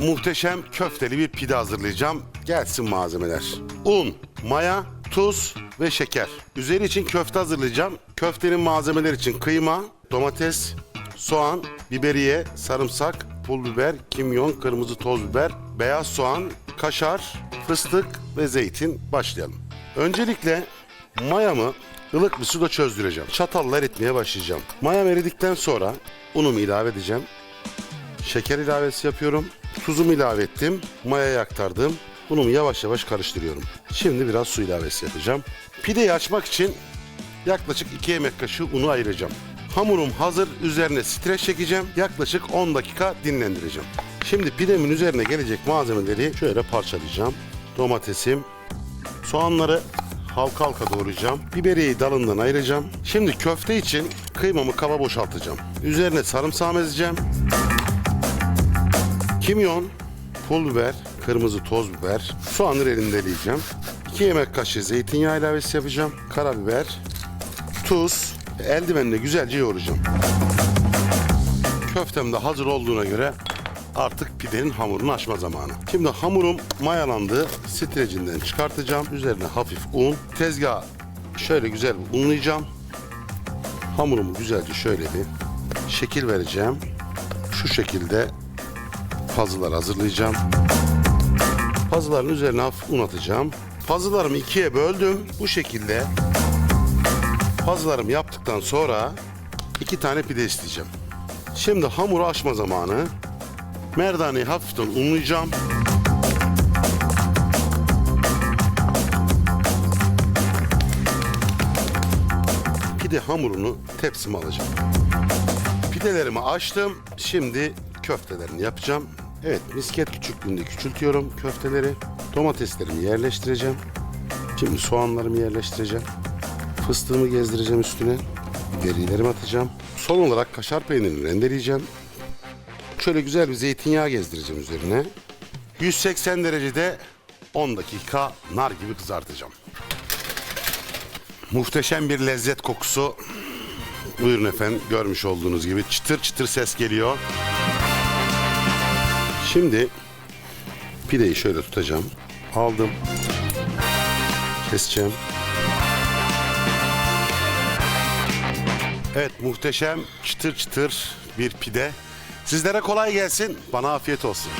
muhteşem köfteli bir pide hazırlayacağım. Gelsin malzemeler. Un, maya, tuz ve şeker. Üzeri için köfte hazırlayacağım. Köftenin malzemeleri için kıyma, domates, soğan, biberiye, sarımsak, pul biber, kimyon, kırmızı toz biber, beyaz soğan, kaşar, fıstık ve zeytin. Başlayalım. Öncelikle mayamı ılık bir suda çözdüreceğim. Çatalla eritmeye başlayacağım. Mayam eridikten sonra unumu ilave edeceğim. Şeker ilavesi yapıyorum. Tuzumu ilave ettim. Mayayı aktardım. Unumu yavaş yavaş karıştırıyorum. Şimdi biraz su ilavesi yapacağım. Pideyi açmak için yaklaşık 2 yemek kaşığı unu ayıracağım. Hamurum hazır. Üzerine streç çekeceğim. Yaklaşık 10 dakika dinlendireceğim. Şimdi pidemin üzerine gelecek malzemeleri şöyle parçalayacağım. Domatesim, soğanları halka halka doğrayacağım. Biberiyeyi dalından ayıracağım. Şimdi köfte için kıymamı kaba boşaltacağım. Üzerine sarımsağı ezeceğim. Kimyon, pul biber, kırmızı toz biber, soğanı rendeleyeceğim. 2 yemek kaşığı zeytinyağı ilavesi yapacağım. Karabiber, tuz, eldivenle güzelce yoğuracağım. Köftem de hazır olduğuna göre artık pidenin hamurunu açma zamanı. Şimdi hamurum mayalandı. Strecinden çıkartacağım. Üzerine hafif un. Tezgah şöyle güzel bir unlayacağım. Hamurumu güzelce şöyle bir şekil vereceğim. Şu şekilde puzzle'lar hazırlayacağım. Puzzle'ların üzerine hafif un atacağım. Puzzle'larımı ikiye böldüm. Bu şekilde puzzle'larımı yaptıktan sonra iki tane pide isteyeceğim. Şimdi hamuru açma zamanı. Merdaneyi hafiften unlayacağım. Pide hamurunu tepsime alacağım. Pidelerimi açtım. Şimdi köftelerini yapacağım. Evet misket küçüklüğünde küçültüyorum köfteleri. Domateslerimi yerleştireceğim. Şimdi soğanlarımı yerleştireceğim. Fıstığımı gezdireceğim üstüne. Biberiyelerimi atacağım. Son olarak kaşar peynirini rendeleyeceğim. Şöyle güzel bir zeytinyağı gezdireceğim üzerine. 180 derecede 10 dakika nar gibi kızartacağım. Muhteşem bir lezzet kokusu. Buyurun efendim görmüş olduğunuz gibi çıtır çıtır ses geliyor. Şimdi pideyi şöyle tutacağım. Aldım. Keseceğim. Evet muhteşem çıtır çıtır bir pide. Sizlere kolay gelsin. Bana afiyet olsun.